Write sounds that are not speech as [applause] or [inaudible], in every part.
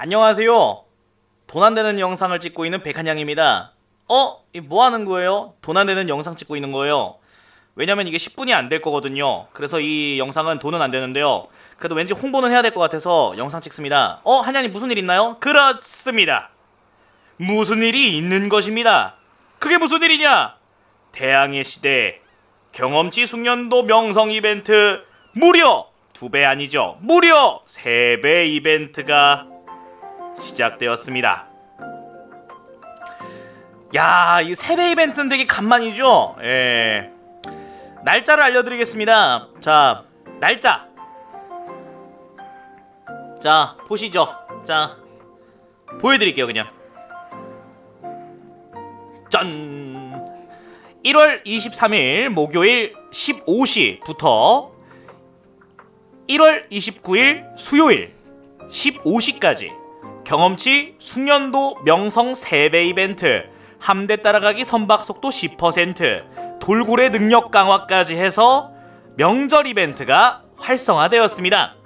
안녕하세요. 돈 안 되는 영상을 찍고 있는 백한양입니다. 어? 이뭐 하는 거예요? 돈 안 되는 영상 찍고 있는 거예요. 왜냐면 이게 10분이 안 될 거거든요. 그래서 이 영상은 돈은 안 되는데요. 그래도 왠지 홍보는 해야 될 것 같아서 영상 찍습니다. 어? 한양님 무슨 일 있나요? 그렇습니다. 무슨 일이 있는 것입니다. 그게 무슨 일이냐? 대항해 시대 경험치 숙련도 명성 이벤트 무려 두 배 아니죠. 무려 세 배 이벤트가 시작되었습니다. 야, 이 세배 이벤트는 되게 간만이죠? 예. 날짜를 알려드리겠습니다. 자, 날짜. 자, 보시죠. 자, 보여드릴게요, 그냥. 짠! 1월 23일 목요일 15시부터 1월 29일 수요일 15시까지 경험치 숙련도 명성 3배 이벤트 함대 따라가기 선박 속도 10% 돌고래 능력 강화까지 해서 명절 이벤트가 활성화되었습니다.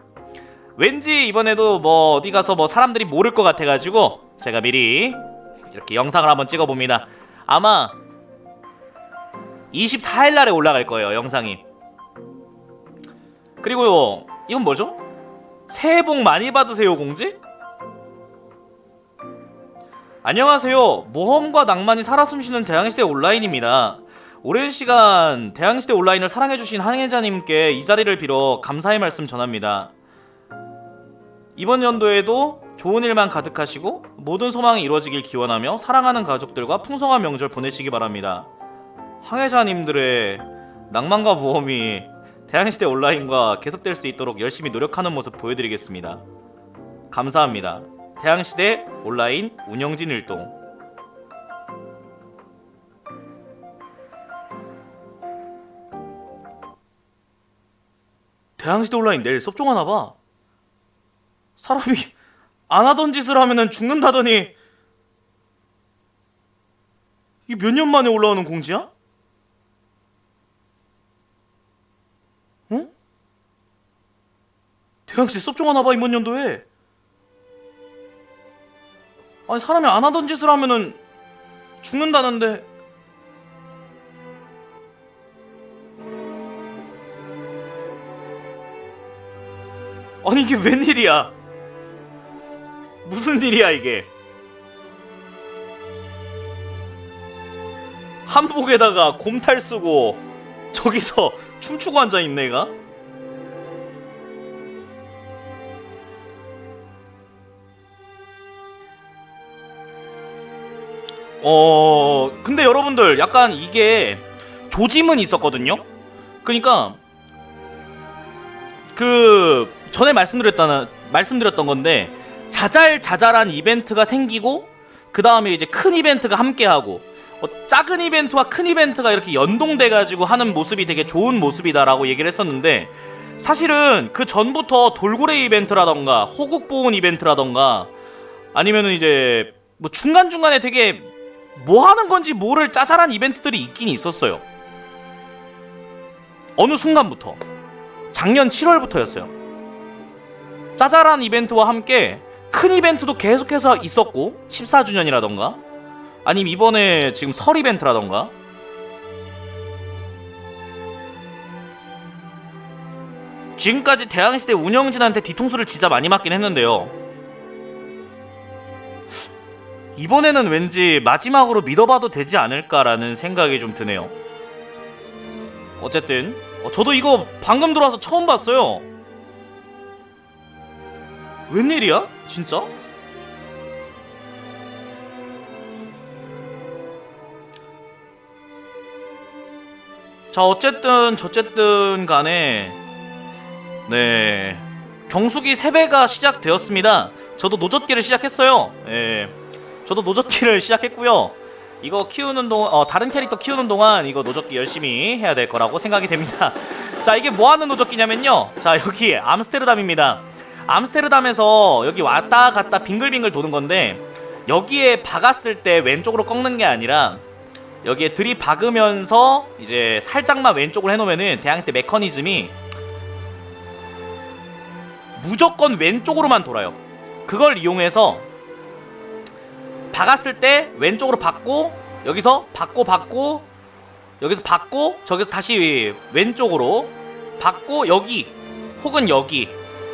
왠지 이번에도 뭐 어디 가서 뭐 사람들이 모를 것 같아가지고 제가 미리 이렇게 영상을 한번 찍어봅니다. 아마 24일 날에 올라갈 거예요, 영상이. 그리고 이건 뭐죠? 새해 복 많이 받으세요, 공지? 안녕하세요. 모험과 낭만이 살아 숨쉬는 대항시대 온라인입니다. 오랜 시간 대항시대 온라인을 사랑해주신 항해자님께 이 자리를 빌어 감사의 말씀 전합니다. 이번 연도에도 좋은 일만 가득하시고 모든 소망이 이루어지길 기원하며 사랑하는 가족들과 풍성한 명절 보내시기 바랍니다. 항해자님들의 낭만과 모험이 대항시대 온라인과 계속될 수 있도록 열심히 노력하는 모습 보여드리겠습니다. 감사합니다. 대항시대 온라인 운영진 일동 대항시대 온라인 내일 섭종하나 봐. 사람이 안 하던 짓을 하면은 죽는다더니 이게 몇 년 만에 올라오는 공지야? 어? 대학생 섭종하나 봐 이번 연도에 아니 사람이 안 하던 짓을 하면은 죽는다는데. 아니 이게 웬일이야? 무슨 일이야 이게? 한복에다가 곰탈 쓰고 저기서 춤추고 앉아 있네 얘가 어 근데 여러분들 약간 이게 조짐은 있었거든요? 그러니까 그 전에 말씀드렸던 말씀드렸던 건데 자잘자잘한 이벤트가 생기고 그 다음에 이제 큰 이벤트가 함께하고 어, 작은 이벤트와 큰 이벤트가 이렇게 연동돼 가지고 하는 모습이 되게 좋은 모습이다라고 얘기를 했었는데 사실은 그 전부터 돌고래 이벤트라던가 호국 보훈 이벤트라던가 아니면은 이제 뭐 중간 중간에 되게 뭐 하는 건지 모를 짜잘한 이벤트들이 있긴 있었어요. 어느 순간부터 작년 7월부터였어요. 짜잘한 이벤트와 함께 큰 이벤트도 계속해서 있었고 14주년이라던가 아니면 이번에 지금 설 이벤트라던가 지금까지 대항시대 운영진한테 뒤통수를 진짜 많이 맞긴 했는데요 이번에는 왠지 마지막으로 믿어봐도 되지 않을까라는 생각이 좀 드네요. 어쨌든 어, 저도 이거 방금 들어와서 처음 봤어요. 웬일이야? 진짜? 자 어쨌든 저쨌든 간에 네 경숙이 세배가 시작되었습니다. 저도 노젓기를 시작했어요. 예 저도 노젓기를 시작했고요. 이거 키우는 동안 어, 다른 캐릭터 키우는 동안 이거 노젓기 열심히 해야 될 거라고 생각이 됩니다. [laughs] 자 이게 뭐 하는 노젓기냐면요. 자 여기 암스테르담입니다. 암스테르담에서 여기 왔다 갔다 빙글빙글 도는 건데 여기에 박았을 때 왼쪽으로 꺾는 게 아니라 여기에 들이박으면서 이제 살짝만 왼쪽으로 해놓으면은 대항해 메커니즘이 무조건 왼쪽으로만 돌아요. 그걸 이용해서 박았을 때 왼쪽으로 받고 여기서 받고 받고 여기서 받고 저기서 다시 왼쪽으로 받고 여기 혹은 여기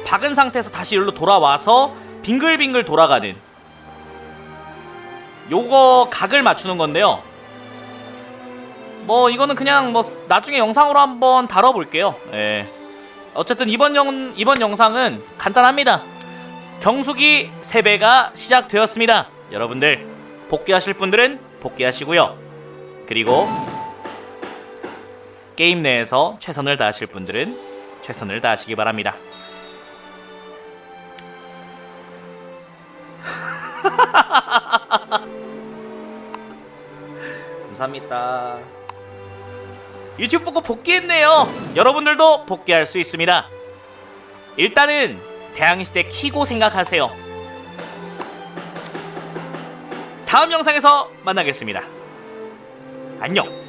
박은 상태에서 다시 여기로 돌아와서 빙글빙글 돌아가는 요거 각을 맞추는 건데요. 뭐 이거는 그냥 뭐 나중에 영상으로 한번 다뤄볼게요. 예. 어쨌든 이번 영 이번 영상은 간단합니다. 경숙이 세배가 시작되었습니다. 여러분들 복귀하실 분들은 복귀하시고요. 그리고 게임 내에서 최선을 다하실 분들은 최선을 다하시기 바랍니다. [laughs] 감사합니다. 유튜브 보고 복귀했네요. 여러분들도 복귀할 수 있습니다. 일단은 대항시대 키고 생각하세요. 다음 영상에서 만나겠습니다. 안녕.